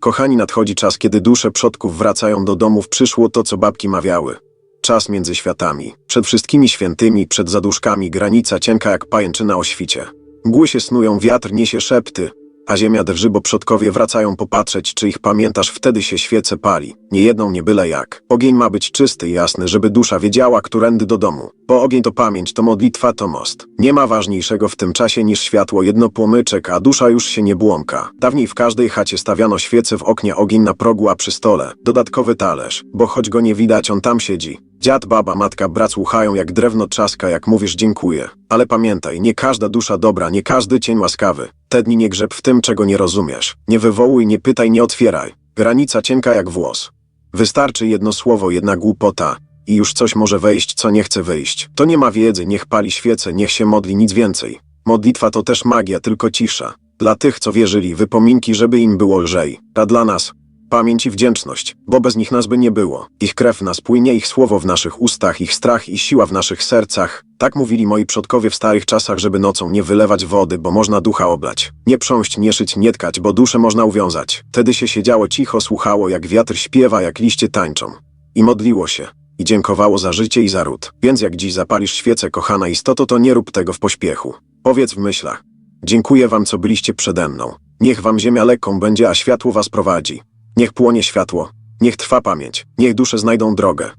Kochani, nadchodzi czas, kiedy dusze przodków wracają do domów. Przyszło to, co babki mawiały. Czas między światami. Przed wszystkimi świętymi, przed zaduszkami, granica cienka jak pajęczyna o świcie. Mgły się snują, wiatr niesie szepty, a ziemia drży, bo przodkowie wracają popatrzeć, czy ich pamiętasz, wtedy się świece pali. Nie jedną, nie byle jak. Ogień ma być czysty i jasny, żeby dusza wiedziała, którędy do domu. Bo ogień to pamięć, to modlitwa, to most. Nie ma ważniejszego w tym czasie niż światło, jedno płomyczek, a dusza już się nie błąka. Dawniej w każdej chacie stawiano świece w oknie, ogień na progu, a przy stole dodatkowy talerz, bo choć go nie widać, on tam siedzi. Dziad, baba, matka, brat słuchają, jak drewno trzaska, jak mówisz dziękuję. Ale pamiętaj, nie każda dusza dobra, nie każdy cień łaskawy. Te dni nie grzeb w tym, czego nie rozumiesz. Nie wywołuj, nie pytaj, nie otwieraj. Granica cienka jak włos. Wystarczy jedno słowo, jedna głupota i już coś może wejść, co nie chce wyjść. To nie ma wiedzy, niech pali świece, niech się modli, nic więcej. Modlitwa to też magia, tylko cisza. Dla tych, co wierzyli, wypominki, żeby im było lżej. A dla nas pamięć i wdzięczność, bo bez nich nas by nie było. Ich krew nas płynie, ich słowo w naszych ustach, ich strach i siła w naszych sercach. Tak mówili moi przodkowie w starych czasach, żeby nocą nie wylewać wody, bo można ducha oblać. Nie prząść, nie szyć, nie tkać, bo duszę można uwiązać. Wtedy się siedziało cicho, słuchało, jak wiatr śpiewa, jak liście tańczą. I modliło się. I dziękowało za życie i za ród. Więc jak dziś zapalisz świecę, kochana istoto, to nie rób tego w pośpiechu. Powiedz w myślach. Dziękuję wam, co byliście przede mną. Niech wam ziemia lekką będzie, a światło was prowadzi. Niech płonie światło. Niech trwa pamięć. Niech dusze znajdą drogę.